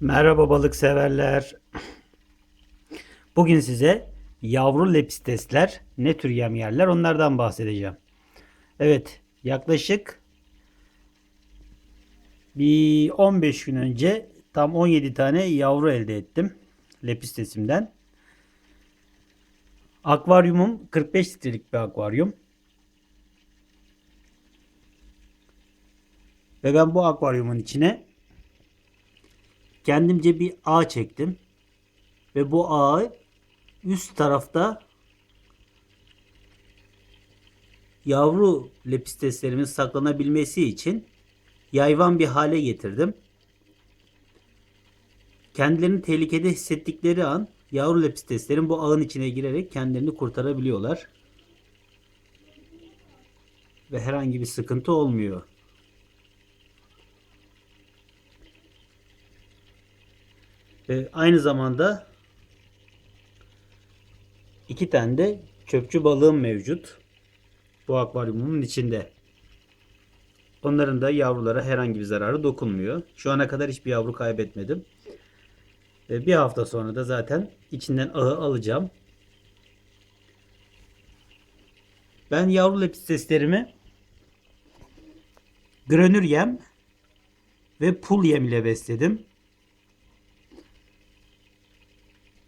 Merhaba balık severler. Bugün size yavru lepistesler ne tür yem yerler onlardan bahsedeceğim. Evet yaklaşık bir 15 gün önce tam 17 tane yavru elde ettim lepistesimden. Akvaryumum 45 litrelik bir akvaryum. Ve ben bu akvaryumun içine kendimce bir ağ çektim. Ve bu ağı üst tarafta yavru lepisteslerimin saklanabilmesi için yayvan bir hale getirdim. Kendilerini tehlikede hissettikleri an yavru lepisteslerin bu ağın içine girerek kendilerini kurtarabiliyorlar. Ve herhangi bir sıkıntı olmuyor. Ve aynı zamanda iki tane de çöpçü balığım mevcut. Bu akvaryumun içinde. Onların da yavrulara herhangi bir zararı dokunmuyor. Şu ana kadar hiçbir yavru kaybetmedim. Ve bir hafta sonra da zaten içinden ağı alacağım. Ben yavru lepisteslerimi granür yem ve pul yem ile besledim.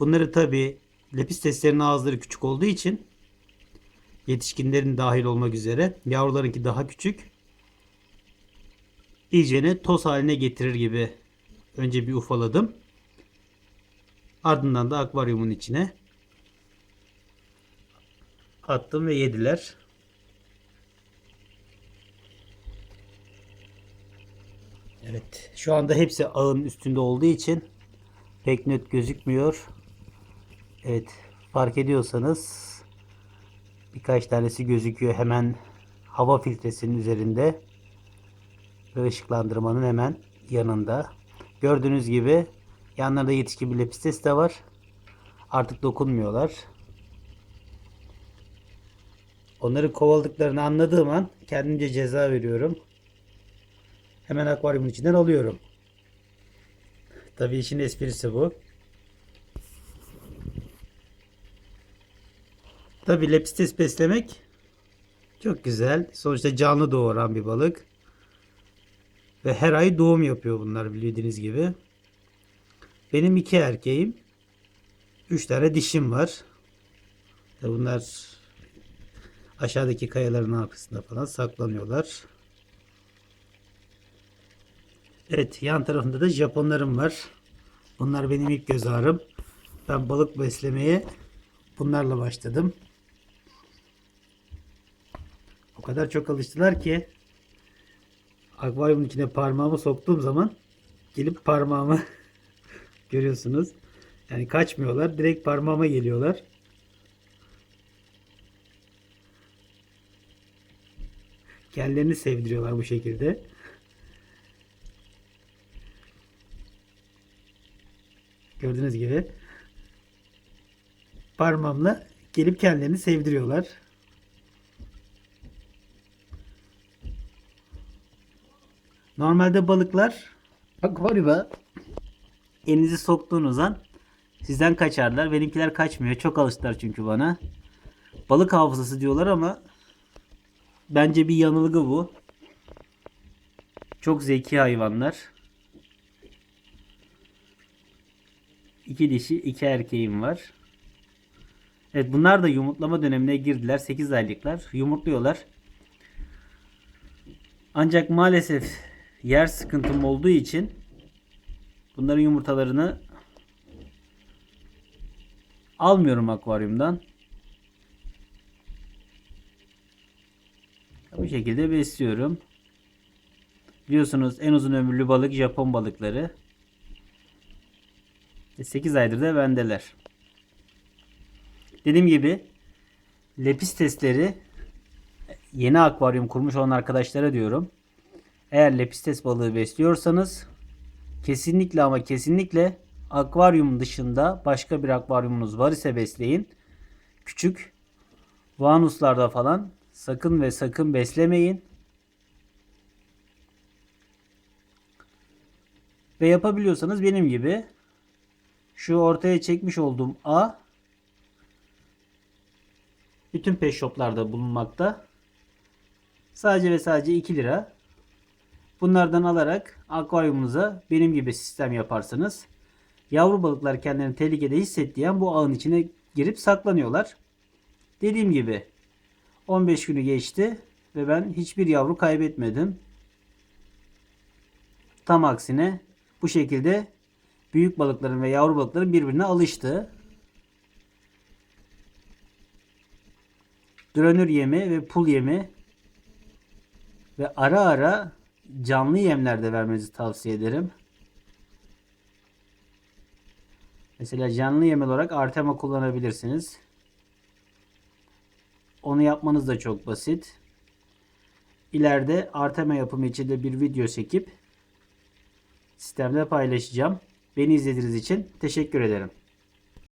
Bunları tabi lepisteslerin ağızları küçük olduğu için yetişkinlerin dahil olmak üzere yavrularınki daha küçük. İyicene toz haline getirir gibi önce bir ufaladım. Ardından da akvaryumun içine attım ve yediler. Evet, şu anda hepsi ağın üstünde olduğu için pek net gözükmüyor. Evet, fark ediyorsanız birkaç tanesi gözüküyor hemen hava filtresinin üzerinde ve ışıklandırmanın hemen yanında. Gördüğünüz gibi yanlarında yetişkin bir lepistes de var. Artık dokunmuyorlar. Onları kovaladıklarını anladığım an kendimce ceza veriyorum. Hemen akvaryumun içinden alıyorum. Tabii işin esprisi bu. Tabii lepistes beslemek çok güzel. Sonuçta canlı doğuran bir balık. Ve her ay doğum yapıyor bunlar bildiğiniz gibi. Benim iki erkeğim. Üç tane dişim var. Bunlar aşağıdaki kayaların arkasında falan saklanıyorlar. Evet yan tarafında da Japonlarım var. Bunlar benim ilk göz ağrım. Ben balık beslemeye bunlarla başladım. O kadar çok alıştılar ki akvaryumun içine parmağımı soktuğum zaman gelip parmağımı görüyorsunuz. Yani kaçmıyorlar. Direkt parmağıma geliyorlar. Kendilerini sevdiriyorlar bu şekilde. Gördüğünüz gibi parmağımla gelip kendilerini sevdiriyorlar. Normalde balıklar akvaryuma elinizi soktuğunuz an sizden kaçarlar. Benimkiler kaçmıyor. Çok alıştılar çünkü bana. Balık hafızası diyorlar ama bence bir yanılgı bu. Çok zeki hayvanlar. İki dişi, iki erkeğim var. Evet bunlar da yumurtlama dönemine girdiler. 8 aylıklar. Yumurtluyorlar. Ancak maalesef yer sıkıntım olduğu için bunların yumurtalarını almıyorum akvaryumdan. Bu şekilde besliyorum. Biliyorsunuz en uzun ömürlü balık Japon balıkları. 8 aydır da bendeler. Dediğim gibi lepistesleri yeni akvaryum kurmuş olan arkadaşlara diyorum. Eğer lepistes balığı besliyorsanız kesinlikle ama kesinlikle akvaryum dışında başka bir akvaryumunuz var ise besleyin. Küçük vanuslarda falan sakın ve sakın beslemeyin. Ve yapabiliyorsanız benim gibi şu ortaya çekmiş olduğum A bütün pet shoplarda bulunmakta. Sadece ve sadece 2 lira. Bunlardan alarak akvaryumunuza benim gibi sistem yaparsanız yavru balıklar kendilerini tehlikede hissettiği bu ağın içine girip saklanıyorlar. Dediğim gibi 15 günü geçti ve ben hiçbir yavru kaybetmedim. Tam aksine bu şekilde büyük balıkların ve yavru balıkların birbirine alıştığı dronür yemi ve pul yemi ve ara ara canlı yemler de vermenizi tavsiye ederim. Mesela canlı yem olarak Artema kullanabilirsiniz. Onu yapmanız da çok basit. İleride Artema yapımı için de bir video çekip sistemde paylaşacağım. Beni izlediğiniz için teşekkür ederim.